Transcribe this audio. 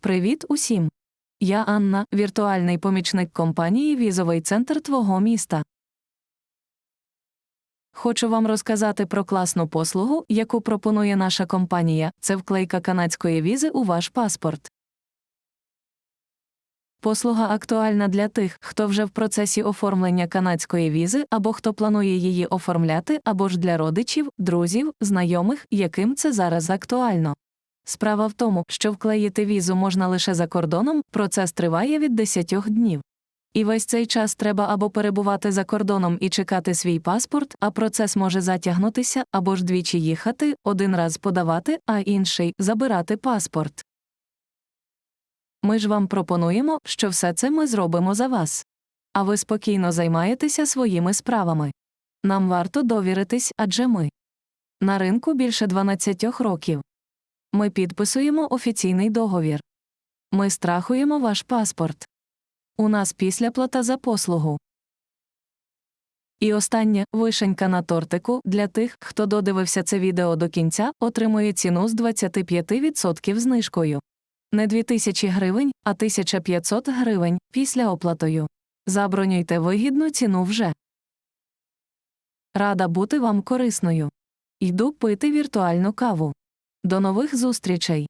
Привіт усім! Я Анна, віртуальний помічник компанії Візовий центр твого міста. Хочу вам розказати про класну послугу, яку пропонує наша компанія це вклейка канадської візи у ваш паспорт. Послуга актуальна для тих, хто вже в процесі оформлення канадської візи або хто планує її оформляти, або ж для родичів, друзів, знайомих, яким це зараз актуально. Справа в тому, що вклеїти візу можна лише за кордоном, процес триває від 10 днів. І весь цей час треба або перебувати за кордоном і чекати свій паспорт, а процес може затягнутися, або ж двічі їхати, один раз подавати, а інший забирати паспорт. Ми ж вам пропонуємо, що все це ми зробимо за вас. А ви спокійно займаєтеся своїми справами. Нам варто довіритись, адже ми на ринку більше 12 років. Ми підписуємо офіційний договір. Ми страхуємо ваш паспорт. У нас післяплата за послугу. І останнє вишенька на тортику для тих, хто додивився це відео до кінця, отримує ціну з 25% знижкою. Не 2000 гривень, а 1500 гривень після оплатою. Забронюйте вигідну ціну вже. Рада бути вам корисною. Йду пити віртуальну каву. До нових зустрічей!